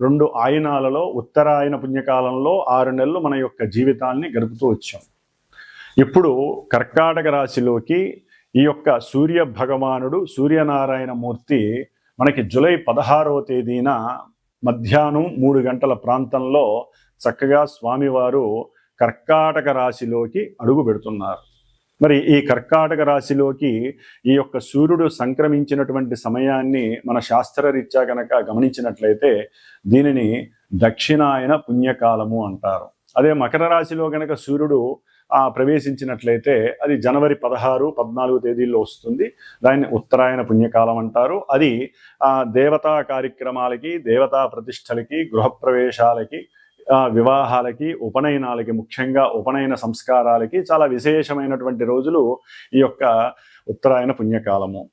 రెండు ఆయనాలలో ఉత్తరాయణ పుణ్యకాలంలో ఆరు నెలలు మన యొక్క జీవితాన్ని గడుపుతూ వచ్చాం. ఇప్పుడు కర్కాటక రాశిలోకి ఈ యొక్క సూర్య భగవానుడు సూర్యనారాయణ మూర్తి మనకి జూలై పదహారవ తేదీన మధ్యాహ్నం మూడు గంటల ప్రాంతంలో చక్కగా స్వామివారు కర్కాటక రాశిలోకి అడుగు పెడుతున్నారు. మరి ఈ కర్కాటక రాశిలోకి ఈ యొక్క సూర్యుడు సంక్రమించినటువంటి సమయాన్ని మన శాస్త్రరీత్యా కనుక గమనించినట్లయితే దీనిని దక్షిణాయన పుణ్యకాలము అంటారు. అదే మకర రాశిలో కనుక సూర్యుడు ఆ ప్రవేశించినట్లయితే అది జనవరి పదహారు పద్నాలుగు తేదీల్లో వస్తుంది. దాన్ని ఉత్తరాయణ పుణ్యకాలం అంటారు. అది ఆ దేవతా కార్యక్రమాలకి దేవతా ప్రతిష్టలకి గృహప్రవేశాలకి వివాహాలకి ఉపనయనాలకి ముఖ్యంగా ఉపనయన సంస్కారాలకి చాలా విశేషమైనటువంటి రోజులు ఈ యొక్క ఉత్తరాయణ పుణ్యకాలము.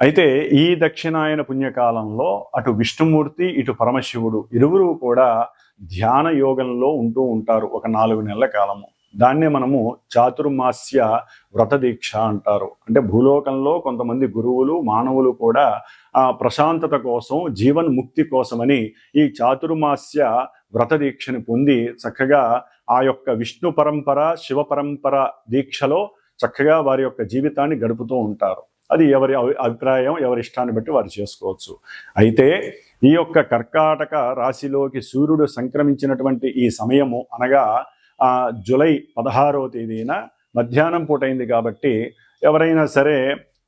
అయితే ఈ దక్షిణాయన పుణ్యకాలంలో అటు విష్ణుమూర్తి ఇటు పరమశివుడు ఇరువురు కూడా ధ్యాన యోగంలో ఉంటూ ఉంటారు ఒక నాలుగు నెలల కాలము. దాన్నే మనము చాతుర్మాస్య వ్రత దీక్ష అంటారు. అంటే భూలోకంలో కొంతమంది గురువులు మానవులు కూడా ఆ ప్రశాంతత కోసం జీవన్ ముక్తి కోసమని ఈ చాతుర్మాస్య వ్రత దీక్షని పొంది చక్కగా ఆ యొక్క విష్ణు పరంపర శివ పరంపర దీక్షలో చక్కగా వారి యొక్క జీవితాన్ని గడుపుతూ ఉంటారు. అది ఎవరి అభిప్రాయం ఎవరి ఇష్టాన్ని బట్టి వారు చేసుకోవచ్చు. అయితే ఈ యొక్క కర్కాటక రాశిలోకి సూర్యుడు సంక్రమించినటువంటి ఈ సమయము అనగా ఆ జులై పదహారవ తేదీన మధ్యాహ్నం పూటైంది కాబట్టి ఎవరైనా సరే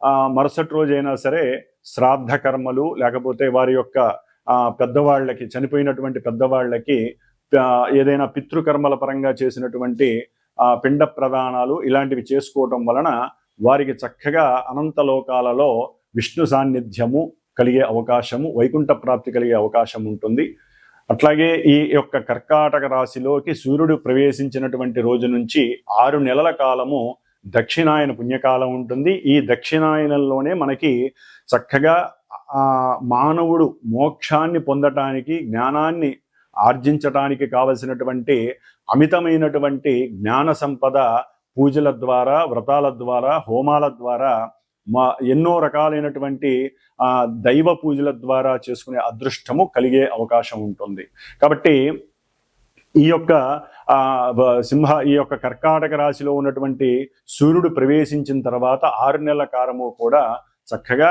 ఆ మరుసటి రోజైనా సరే శ్రాద్ధ కర్మలు లేకపోతే వారి యొక్క పెద్దవాళ్ళకి చనిపోయినటువంటి పెద్దవాళ్ళకి ఏదైనా పితృకర్మల పరంగా చేసినటువంటి ఆ పిండ ప్రదానాలు ఇలాంటివి చేసుకోవటం వలన వారికి చక్కగా అనంత లోకాలలో విష్ణు సాన్నిధ్యము కలిగే అవకాశము వైకుంఠ ప్రాప్తి కలిగే అవకాశం ఉంటుంది. అట్లాగే ఈ యొక్క కర్కాటక రాశిలోకి సూర్యుడు ప్రవేశించినటువంటి రోజు నుంచి ఆరు నెలల కాలము దక్షిణాయన పుణ్యకాలం ఉంటుంది. ఈ దక్షిణాయనంలోనే మనకి చక్కగా మానవుడు మోక్షాన్ని పొందటానికి జ్ఞానాన్ని ఆర్జించటానికి కావలసినటువంటి అమితమైనటువంటి జ్ఞాన సంపద పూజల ద్వారా వ్రతాల ద్వారా హోమాల ద్వారా మా ఎన్నో రకాలైనటువంటి దైవ పూజల ద్వారా చేసుకునే అదృష్టము కలిగే అవకాశం ఉంటుంది. కాబట్టి ఈ యొక్క సింహ ఈ యొక్క కర్కాటక రాశిలో ఉన్నటువంటి సూర్యుడు ప్రవేశించిన తర్వాత ఆరు నెలల కారము కూడా చక్కగా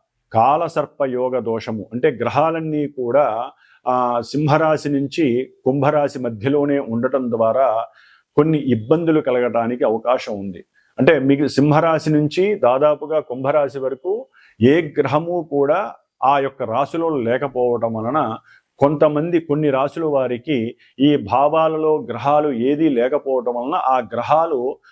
కాలసర్ప యోగ దోషము. అంటే గ్రహాలన్నీ కూడా ఆ సింహరాశి నుంచి కుంభరాశి మధ్యలోనే ఉండటం ద్వారా కొన్ని ఇబ్బందులు కలగటానికి అవకాశం ఉంది. అంటే మీకు సింహరాశి నుంచి దాదాపుగా కుంభరాశి వరకు ఏ గ్రహము కూడా ఆ యొక్క రాశిలో లేకపోవటం వలన కొంతమంది కొన్ని రాశుల వారికి ఈ భావాలలో గ్రహాలు ఏదీ లేకపోవటం వలన ఆ గ్రహాలు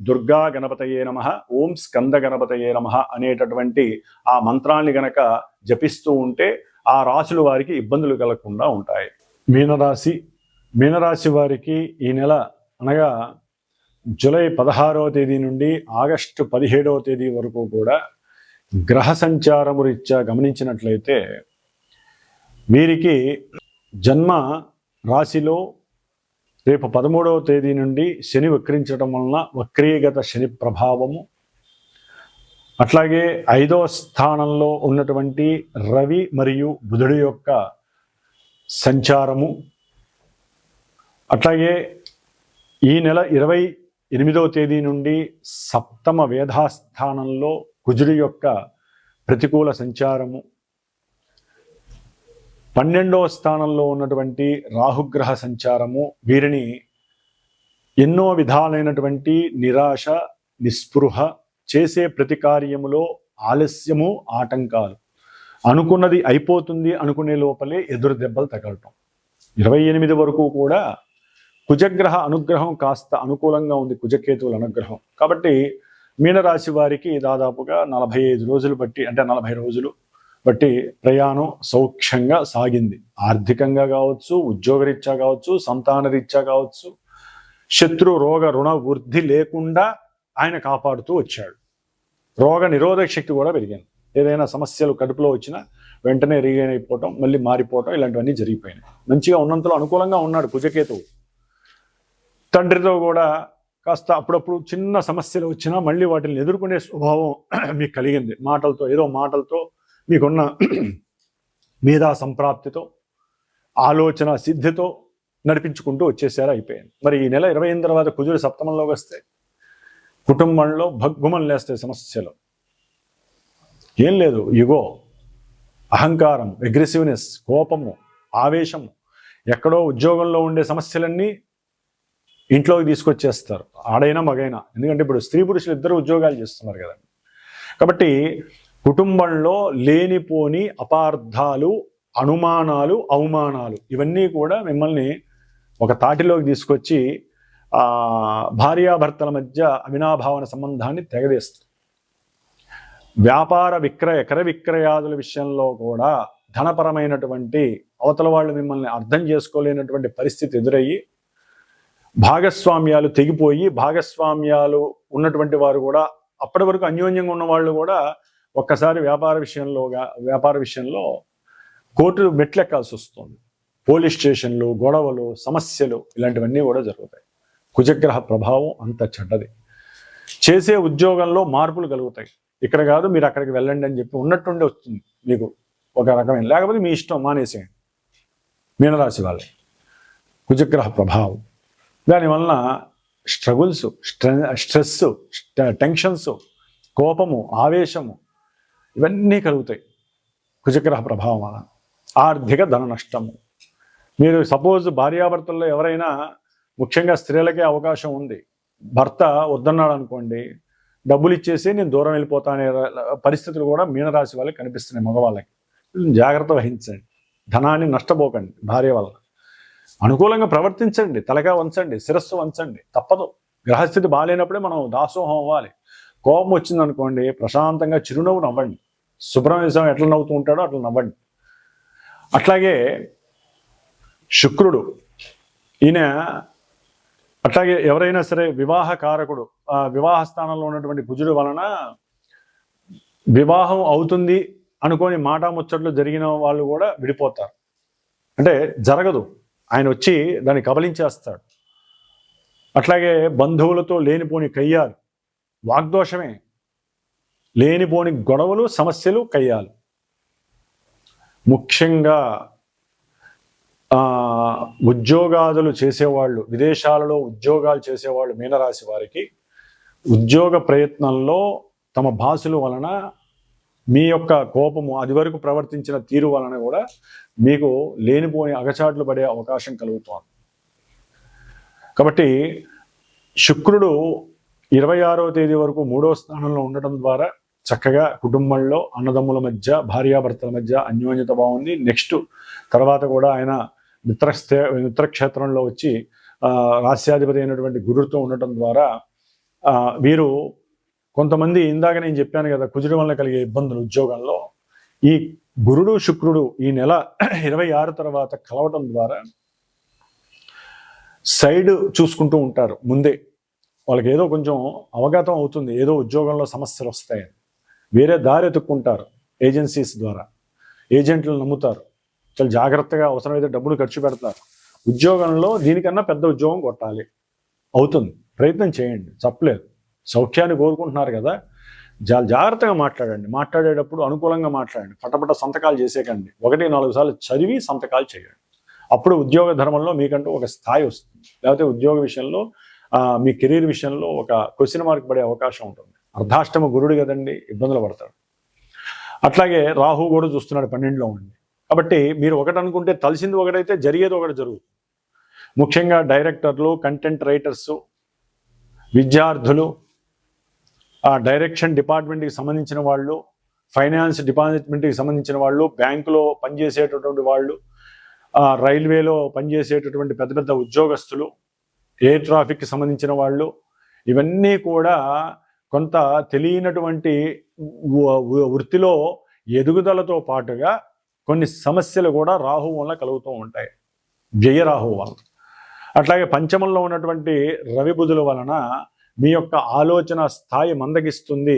దుర్గా గణపతయే నమ ఓం స్కంద గణపతయే నమ అనేటటువంటి ఆ మంత్రాన్ని గనక జపిస్తూ ఉంటే ఆ రాశుల వారికి ఇబ్బందులు కలగకుండా ఉంటాయి. మీనరాశి మీనరాశి వారికి ఈ నెల అనగా జూలై పదహారవ తేదీ నుండి ఆగస్టు పదిహేడవ తేదీ వరకు కూడా గ్రహ సంచారము రీత్యా గమనించినట్లయితే వీరికి జన్మ రాశిలో రేపు పదమూడవ తేదీ నుండి శని వక్రించడం వలన వక్రీగత శని ప్రభావము. అట్లాగే ఐదవ స్థానంలో ఉన్నటువంటి రవి మరియు బుధుడి యొక్క సంచారము. అట్లాగే ఈ నెల ఇరవై ఎనిమిదవ తేదీ నుండి సప్తమ వేధాస్థానంలో కుజుడి యొక్క ప్రతికూల సంచారము. పన్నెండవ స్థానంలో ఉన్నటువంటి రాహుగ్రహ సంచారము వీరిని ఎన్నో విధాలైనటువంటి నిరాశ నిస్పృహ చేసే ప్రతి కార్యములో ఆలస్యము ఆటంకాలు. అనుకున్నది అయిపోతుంది అనుకునే లోపలే ఎదురు దెబ్బలు తగలటం. ఇరవై ఎనిమిది వరకు కూడా కుజగ్రహ అనుగ్రహం కాస్త అనుకూలంగా ఉంది కుజకేతువుల అనుగ్రహం. కాబట్టి మీనరాశి వారికి దాదాపుగా నలభై ఐదు రోజులు బట్టి అంటే నలభై రోజులు బట్టి ప్రయాణం సౌఖ్యంగా సాగింది. ఆర్థికంగా కావచ్చు ఉద్యోగరీత్యా కావచ్చు సంతాన రీత్యా కావచ్చు శత్రు రోగ రుణ వృద్ధి లేకుండా ఆయన కాపాడుతూ వచ్చాడు. రోగ నిరోధక శక్తి కూడా పెరిగింది. ఏదైనా సమస్యలు కడుపులో వచ్చినా వెంటనే రీగైన్ అయిపోవటం మళ్ళీ మారిపోవటం ఇలాంటివన్నీ జరిగిపోయినాయి. మంచిగా ఉన్నంతలో అనుకూలంగా ఉన్నాడు కుజకేతువు. తండ్రితో కూడా కాస్త అప్పుడప్పుడు చిన్న సమస్యలు వచ్చినా మళ్ళీ వాటిని ఎదుర్కొనే స్వభావం మీకు కలిగింది. మాటలతో ఏదో మాటలతో మీకున్న మేధా సంప్రాప్తితో ఆలోచన సిద్ధితో నడిపించుకుంటూ వచ్చేసారు అయిపోయింది. మరి ఈ నెల ఇరవై ఎనిమిది తర్వాత కుజుడు సప్తమంలోకి వస్తే కుటుంబంలో భగ్గుమం లేస్తాయి సమస్యలు. ఏం లేదు ఇగో అహంకారం అగ్రెసివ్నెస్ కోపము ఆవేశము ఎక్కడో ఉద్యోగంలో ఉండే సమస్యలన్నీ ఇంట్లోకి తీసుకొచ్చేస్తారు. ఆడైనా మగైనా. ఎందుకంటే ఇప్పుడు స్త్రీ పురుషులు ఇద్దరు ఉద్యోగాలు చేస్తున్నారు కదండి కాబట్టి కుటుంబంలో లేనిపోని అపార్థాలు అనుమానాలు అవమానాలు ఇవన్నీ కూడా మిమ్మల్ని ఒక తాటిలోకి తీసుకొచ్చి భార్యాభర్తల మధ్య అవినాభావన సంబంధాన్ని తెగదేస్తుంది. వ్యాపార విక్రయ క్ర విక్రయాదుల విషయంలో కూడా ధనపరమైనటువంటి అవతల వాళ్ళు మిమ్మల్ని అర్థం చేసుకోలేనటువంటి పరిస్థితి ఎదురయ్యి భాగస్వామ్యాలు తెగిపోయి భాగస్వామ్యాలు ఉన్నటువంటి వారు కూడా అప్పటి వరకు అన్యోన్యంగా ఉన్న వాళ్ళు కూడా ఒక్కసారి వ్యాపార విషయంలో వ్యాపార విషయంలో కోర్టు మెట్లెక్కాల్సి వస్తుంది. పోలీస్ స్టేషన్లు గొడవలు సమస్యలు ఇలాంటివన్నీ కూడా జరుగుతాయి. కుజగ్రహ ప్రభావం అంత చెడ్డది. చేసే ఉద్యోగంలో మార్పులు కలుగుతాయి. ఇక్కడ కాదు మీరు అక్కడికి వెళ్ళండి అని చెప్పి ఉన్నట్టుండి వస్తుంది మీకు ఒక రకమైన. లేకపోతే మీ ఇష్టం మానేసేయండి. మీనరాశి వాళ్ళ. కుజగ్రహ ప్రభావం. దానివలన స్ట్రగుల్స్ స్ట్రెస్ టెన్షన్స్ కోపము ఆవేశము ఇవన్నీ కలుగుతాయి. కుజగ్రహ ప్రభావం వల్ల ఆర్థిక ధన నష్టము. మీరు సపోజ్ భార్యాభర్తల్లో ఎవరైనా ముఖ్యంగా స్త్రీలకే అవకాశం ఉంది. భర్త వద్దన్నాడు అనుకోండి డబ్బులు ఇచ్చేసి నేను దూరం వెళ్ళిపోతానే పరిస్థితులు కూడా మీనరాశి వాళ్ళకి కనిపిస్తున్నాయి మగవాళ్ళకి. జాగ్రత్త వహించండి. ధనాన్ని నష్టపోకండి భార్య వల్ల అనుకూలంగా ప్రవర్తించండి తలగా వంచండి శిరస్సు వంచండి తప్పదు. గ్రహస్థితి బాగాలేనప్పుడే మనం దాసోహం అవ్వాలి. కోపం వచ్చింది అనుకోండి ప్రశాంతంగా చిరునవ్వు నవ్వండి. సుబ్రహ్మణ్యం స్వామి ఎట్లా నవ్వుతూ ఉంటాడో అట్లా నవ్వండి. అట్లాగే శుక్రుడు ఈయన అట్లాగే ఎవరైనా సరే వివాహ కారకుడు ఆ వివాహ స్థానంలో ఉన్నటువంటి కుజుడు వలన వివాహం అవుతుంది అనుకోని మాట ముచ్చట్లు జరిగిన వాళ్ళు కూడా విడిపోతారు. అంటే జరగదు. ఆయన వచ్చి దాన్ని కబలించేస్తాడు. అట్లాగే బంధువులతో లేనిపోని కయ్యారు వాగ్దోషమే. లేనిపోని గొడవలు సమస్యలు కయ్యాలు. ముఖ్యంగా ఉద్యోగాదులు చేసేవాళ్ళు విదేశాలలో ఉద్యోగాలు చేసేవాళ్ళు మీనరాశి వారికి ఉద్యోగ ప్రయత్నంలో తమ భాషల వలన మీ యొక్క కోపము అది వరకు ప్రవర్తించిన తీరు వలన కూడా మీకు లేనిపోని అగచాట్లు పడే అవకాశం కలుగుతోంది. కాబట్టి శుక్రుడు ఇరవై ఆరో తేదీ వరకు మూడో స్థానంలో ఉండటం ద్వారా చక్కగా కుటుంబంలో అన్నదమ్ముల మధ్య భార్యాభర్తల మధ్య అన్యోన్యత బాగుంది. నెక్స్ట్ తర్వాత కూడా ఆయన మిత్రస్థే మిత్రక్షేత్రంలో వచ్చి రాస్యాధిపతి అయినటువంటి గురుతో ఉండటం ద్వారా వీరు కొంతమంది ఇందాక నేను చెప్పాను కదా కుజుడు వల్ల కలిగే ఇబ్బందులు ఉద్యోగంలో ఈ గురుడు శుక్రుడు ఈ నెల ఇరవై ఆరు తర్వాత కలవటం ద్వారా సైడ్ చూసుకుంటూ ఉంటారు ముందే. వాళ్ళకి ఏదో కొంచెం అవగతం అవుతుంది ఏదో ఉద్యోగంలో సమస్యలు వస్తాయని. వేరే దారి ఎత్తుక్కుంటారు ఏజెన్సీస్ ద్వారా. ఏజెంట్లు నమ్ముతారు. చాలా జాగ్రత్తగా అవసరమైతే డబ్బులు ఖర్చు పెడతారు. ఉద్యోగంలో దీనికన్నా పెద్ద ఉద్యోగం కొట్టాలి. అవుతుంది. ప్రయత్నం చేయండి. తప్పలేదు. సౌఖ్యాన్ని కోరుకుంటున్నారు కదా. చాలా జాగ్రత్తగా మాట్లాడండి. మాట్లాడేటప్పుడు అనుకూలంగా మాట్లాడండి. పటపట సంతకాలు చేసేకండి. ఒకటి నాలుగు సార్లు చదివి సంతకాలు చేయండి. అప్పుడు ఉద్యోగ ధర్మంలో మీకంటూ ఒక స్థాయి వస్తుంది. లేకపోతే ఉద్యోగ విషయంలో మీ కెరీర్ విషయంలో ఒక క్వశ్చన్ మార్క్ పడే అవకాశం ఉంటుంది. అర్ధాష్టమ గురుడు కదండి ఇబ్బందులు పడతాడు. అట్లాగే రాహు కూడా చూస్తున్నాడు పన్నెండులో ఉండి. కాబట్టి మీరు ఒకటి అనుకుంటే తలిసింది ఒకటైతే జరిగేది ఒకటి జరుగుతుంది. ముఖ్యంగా డైరెక్టర్లు కంటెంట్ రైటర్స్ విద్యార్థులు ఆ డైరెక్షన్ డిపార్ట్మెంట్కి సంబంధించిన వాళ్ళు ఫైనాన్స్ డిపార్ట్మెంట్కి సంబంధించిన వాళ్ళు బ్యాంకులో పనిచేసేటటువంటి వాళ్ళు రైల్వేలో పనిచేసేటటువంటి పెద్ద పెద్ద ఉద్యోగస్తులు ఏ ట్రాఫిక్కి సంబంధించిన వాళ్ళు ఇవన్నీ కూడా కొంత తెలియనటువంటి వృత్తిలో ఎదుగుదలతో పాటుగా కొన్ని సమస్యలు కూడా రాహు వల్ల కలుగుతూ ఉంటాయి. వ్యయరాహు వలన. అట్లాగే పంచమంలో ఉన్నటువంటి రవి బుధుల వలన మీ యొక్క ఆలోచన స్థాయి మందగిస్తుంది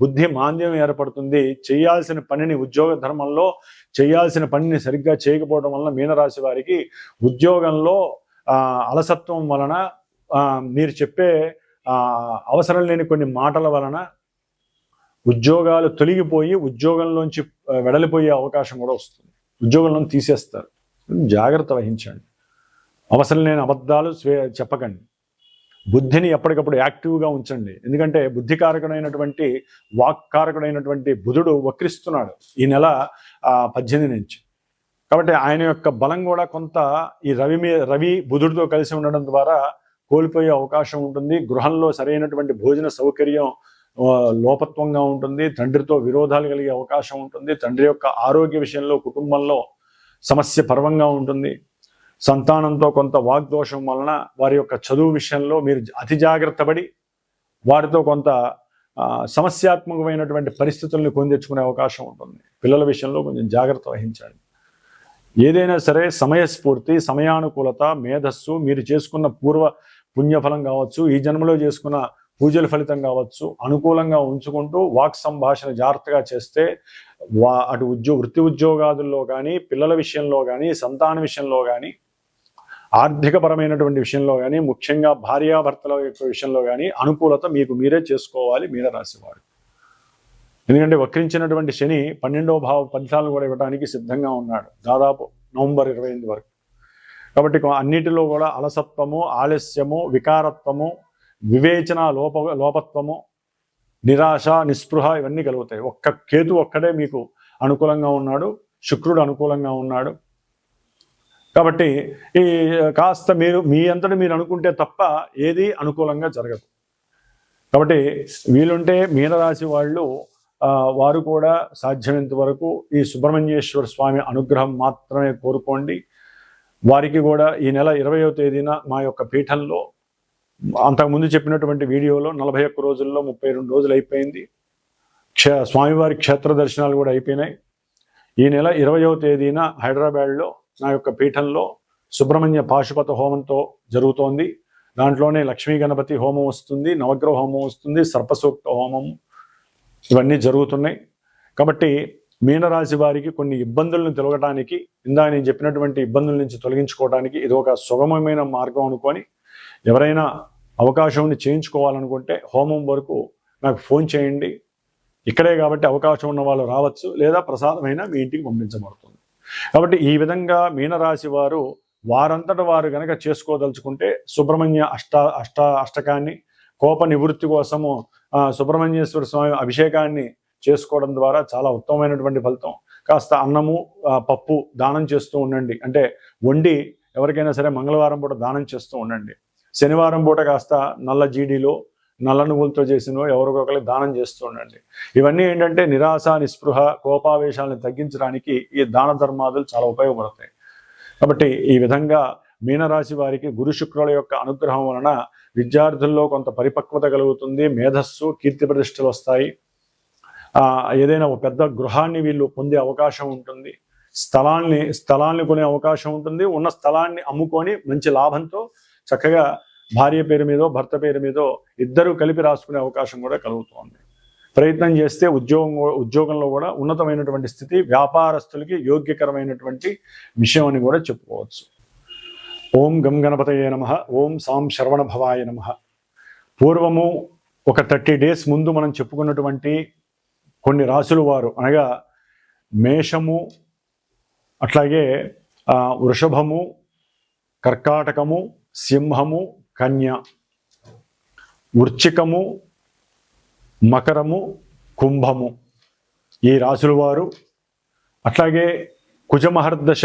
బుద్ధి మాంద్యం ఏర్పడుతుంది చేయాల్సిన పనిని ఉద్యోగ ధర్మంలో చేయాల్సిన పనిని సరిగ్గా చేయకపోవడం వలన మీనరాశి వారికి ఉద్యోగంలో అలసత్వం వలన మీరు చెప్పే అవసరం లేని కొన్ని మాటల వలన ఉద్యోగాలు తొలగిపోయి ఉద్యోగంలోంచి వెడలిపోయే అవకాశం కూడా వస్తుంది. ఉద్యోగంలో తీసేస్తారు. జాగ్రత్త వహించండి. అవసరం లేని అబద్ధాలు స్వే చెప్పకండి. బుద్ధిని ఎప్పటికప్పుడు యాక్టివ్గా ఉంచండి. ఎందుకంటే బుద్ధికారకుడైనటువంటి వాక్కారకుడైనటువంటి బుధుడు వక్రిస్తున్నాడు. ఈ నెల పద్దెనిమిది నుంచి. కాబట్టి ఆయన యొక్క బలం కూడా కొంత ఈ రవి మీద రవి బుధుడితో కలిసి ఉండడం ద్వారా కోల్పోయే అవకాశం ఉంటుంది. గృహంలో సరైనటువంటి భోజన సౌకర్యం లోపత్వంగా ఉంటుంది. తండ్రితో విరోధాలు కలిగే అవకాశం ఉంటుంది. తండ్రి యొక్క ఆరోగ్య విషయంలో కుటుంబంలో సమస్య పర్వంగా ఉంటుంది. సంతానంతో కొంత వాగ్దోషం వలన వారి యొక్క చదువు విషయంలో మీరు అతి జాగ్రత్త పడి వారితో కొంత సమస్యాత్మకమైనటువంటి పరిస్థితుల్ని కొని తెచ్చుకునే అవకాశం ఉంటుంది. పిల్లల విషయంలో కొంచెం జాగ్రత్త వహించండి. ఏదైనా సరే సమయస్ఫూర్తి సమయానుకూలత మేధస్సు మీరు చేసుకున్న పూర్వ పుణ్యఫలం కావచ్చు ఈ జన్మలో చేసుకున్న పూజల ఫలితం కావచ్చు అనుకూలంగా ఉంచుకుంటూ వాక్ సంభాషణ జాగ్రత్తగా చేస్తే వా అటు ఉద్యోగ వృత్తి ఉద్యోగాదుల్లో కానీ పిల్లల విషయంలో కానీ సంతాన విషయంలో కానీ ఆర్థికపరమైనటువంటి విషయంలో కానీ ముఖ్యంగా భార్యాభర్తల యొక్క విషయంలో కానీ అనుకూలత మీకు మీరే చేసుకోవాలి మీనరాశి రాసేవాడు ఎందుకంటే వక్రించినటువంటి శని పన్నెండవ భావ ఫలితాలను కూడా ఇవ్వడానికి సిద్ధంగా ఉన్నాడు. దాదాపు నవంబర్ ఇరవై ఎనిమిది వరకు. కాబట్టి అన్నిటిలో కూడా అలసత్వము ఆలస్యము వికారత్వము వివేచన లోప లోపత్వము నిరాశ నిస్పృహ ఇవన్నీ కలుగుతాయి. ఒక్క కేతు ఒక్కడే మీకు అనుకూలంగా ఉన్నాడు శుక్రుడు అనుకూలంగా ఉన్నాడు. కాబట్టి ఈ కాస్త మీరు మీ అంతటి మీరు అనుకుంటే తప్ప ఏది అనుకూలంగా జరగదు. కాబట్టి వీలుంటే మీనరాశి వాళ్ళు వారు కూడా సాధ్యమైనంత వరకు ఈ సుబ్రహ్మణ్యేశ్వర స్వామి అనుగ్రహం మాత్రమే కోరుకోండి. వారికి కూడా ఈ నెల ఇరవయో తేదీన మా యొక్క పీఠంలో అంతకుముందు చెప్పినటువంటి వీడియోలో నలభై ఒక్క రోజుల్లో ముప్పై రెండు రోజులు అయిపోయింది. క్షే స్వామివారి క్షేత్ర దర్శనాలు కూడా అయిపోయినాయి. ఈ నెల ఇరవయో తేదీన హైదరాబాద్లో నా యొక్క పీఠంలో సుబ్రహ్మణ్య పాశుపత హోమంతో జరుగుతోంది. దాంట్లోనే లక్ష్మీ గణపతి హోమం వస్తుంది నవగ్రహ హోమం వస్తుంది సర్పసూక్త హోమం ఇవన్నీ జరుగుతున్నాయి. కాబట్టి మీనరాశి వారికి కొన్ని ఇబ్బందులను తొలగటానికి ఇందా నేను చెప్పినటువంటి ఇబ్బందుల నుంచి తొలగించుకోవడానికి ఇది ఒక సుగమమైన మార్గం అనుకొని ఎవరైనా అవకాశంని చేయించుకోవాలనుకుంటే హోమం వరకు నాకు ఫోన్ చేయండి. ఇక్కడే కాబట్టి అవకాశం ఉన్న వాళ్ళు రావచ్చు లేదా ప్రసాదమైన మీ ఇంటికి పంపించబడుతుంది. కాబట్టి ఈ విధంగా మీనరాశి వారు వారంతట వారు గనక చేసుకోదలుచుకుంటే సుబ్రహ్మణ్య అష్ట అష్ట అష్టకాన్ని కోప నివృత్తి కోసము సుబ్రహ్మణ్యేశ్వర స్వామి అభిషేకాన్ని చేసుకోవడం ద్వారా చాలా ఉత్తమమైనటువంటి ఫలితం. కాస్త అన్నము పప్పు దానం చేస్తూ ఉండండి. అంటే వండి ఎవరికైనా సరే మంగళవారం పూట దానం చేస్తూ ఉండండి. శనివారం పూట కాస్త నల్ల జీడీలో నల్ల నువ్వులతో చేసిన ఎవరికొకరికి దానం చేస్తూ ఉండండి. ఇవన్నీ ఏంటంటే నిరాశ నిస్పృహ కోపావేశాలను తగ్గించడానికి ఈ దాన ధర్మాదులు చాలా ఉపయోగపడతాయి. కాబట్టి ఈ విధంగా మీనరాశి వారికి గురు శుక్రుల యొక్క అనుగ్రహం వలన విద్యార్థుల్లో కొంత పరిపక్వత కలుగుతుంది మేధస్సు కీర్తి ప్రతిష్టలు వస్తాయి. ఏదైనా ఒక పెద్ద గృహాన్ని వీళ్ళు పొందే అవకాశం ఉంటుంది. స్థలాన్ని స్థలాన్ని కొనే అవకాశం ఉంటుంది. ఉన్న స్థలాన్ని అమ్ముకొని మంచి లాభంతో చక్కగా భార్య పేరు మీదో భర్త పేరు మీదో ఇద్దరు కలిపి రాసుకునే అవకాశం కూడా కలుగుతోంది. ప్రయత్నం చేస్తే ఉద్యోగం ఉద్యోగంలో కూడా ఉన్నతమైనటువంటి స్థితి వ్యాపారస్తులకి యోగ్యకరమైనటువంటి విషయం అని కూడా చెప్పుకోవచ్చు. ఓం గం గణపతయే నమ. ఓం సాం శరవణభవాయ నమ. పూర్వము ఒక థర్టీ డేస్ ముందు మనం చెప్పుకున్నటువంటి కొన్ని రాసులు వారు అనగా మేషము అట్లాగే వృషభము కర్కాటకము సింహము కన్య వృచ్చికము మకరము కుంభము ఈ రాసుల వారు. అట్లాగే కుజమహర్దశ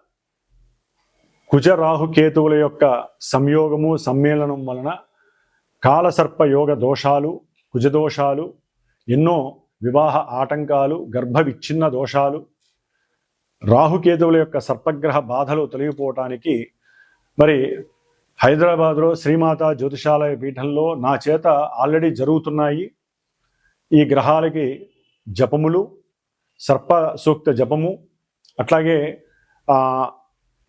కుజరాహుకేతువుల యొక్క సంయోగము సమ్మేళనం వలన కాలసర్ప యోగ దోషాలు కుజదోషాలు ఎన్నో వివాహ ఆటంకాలు గర్భ విచ్ఛిన్న దోషాలు రాహుకేతువుల యొక్క సర్పగ్రహ బాధలు తొలగిపోవటానికి మరి హైదరాబాద్లో శ్రీమాత జ్యోతిషాలయ పీఠంలో నా చేత ఆల్రెడీ జరుగుతున్నాయి ఈ గ్రహాలకి జపములు సర్ప సూక్త జపము అట్లాగే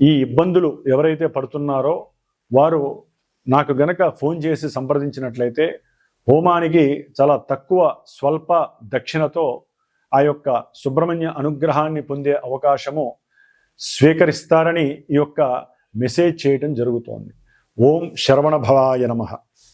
ఈ ఇబ్బందులు ఎవరైతే పడుతున్నారో వారు నాకు గనక ఫోన్ చేసి సంప్రదించినట్లయితే హోమానికి చాలా తక్కువ స్వల్ప దక్షిణతో ఆ యొక్క సుబ్రహ్మణ్య అనుగ్రహాన్ని పొందే అవకాశము స్వీకరిస్తారని ఈ యొక్క మెసేజ్ చేయటం జరుగుతోంది. ఓం శరవణ భవాయ నమః.